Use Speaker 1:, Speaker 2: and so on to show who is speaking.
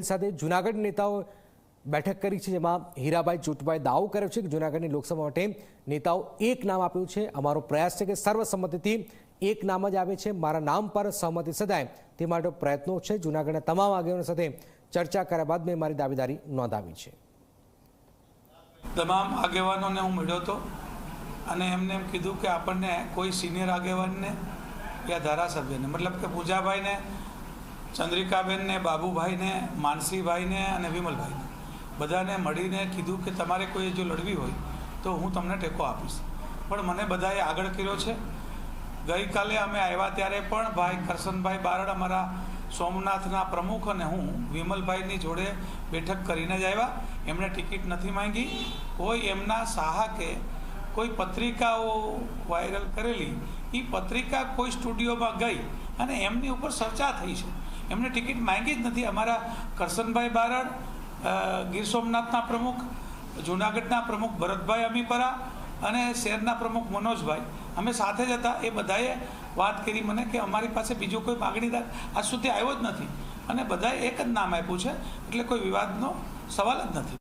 Speaker 1: પટેલ સાથે જૂનાગઢ નેતાઓ બેઠક કરી છે, જેમાં હીરાભાઈ ચૂંટભાઈ દાવો કર્યો છે કે જૂનાગઢની લોકસભા માટે નેતાઓ એક નામ આપ્યું છે. અમારો પ્રયાસ છે કે સર્વસંમતિથી એક નામ જ આવે છે. મારા નામ પર સહમતિ સદાય તે માટે પ્રયત્નો છે. જૂનાગઢના તમામ આગેવાનો સાથે ચર્ચા કર્યા બાદ મેં મારી દાવેદારી નોંધાવી છે.
Speaker 2: તમામ આગેવાનોને હું મળ્યો હતો અને એમને એમ કીધું કે આપણને કોઈ સિનિયર આગેવાનને યા ધારાસભ્યને, મતલબ કે પૂજાભાઈને ચંદ્રિકાબેનને, બાબુભાઈને, માનસીભાઈને અને વિમલભાઈને. બધાને મળીને કીધું કે તમારે કોઈ જો લડવી હોય તો હું તમને ટેકો આપીશ. પણ મને બધાએ આગળ કર્યો છે. ગઈકાલે અમે આવ્યા ત્યારે પણ ભાઈ કરશનભાઈ બારડ અમારા સોમનાથના પ્રમુખ અને હું વિમલભાઈની જોડે બેઠક કરીને જ આવ્યા. એમણે ટિકિટ નથી માંગી. કોઈ એમના સાહકે કોઈ પત્રિકાઓ વાયરલ કરેલી. એ પત્રિકા કોઈ સ્ટુડિયોમાં ગઈ અને એમની ઉપર ચર્ચા થઈ છે. એમને ટિકિટ માંગી જ નથી. અમારા કરશનભાઈ બારડ ગીર સોમનાથના પ્રમુખ, જૂનાગઢના પ્રમુખ ભરતભાઈ અમીપરા અને શહેરના પ્રમુખ મનોજભાઈ. અમે સાથે જ હતા. એ બધાએ વાત કરી મને કે અમારી પાસે બીજો કોઈ માગણીદાર આજ સુધી આવ્યો જ નથી. અને બધાએ એક જ નામ આપ્યું છે. એટલે કોઈ વિવાદનો સવાલ જ નથી.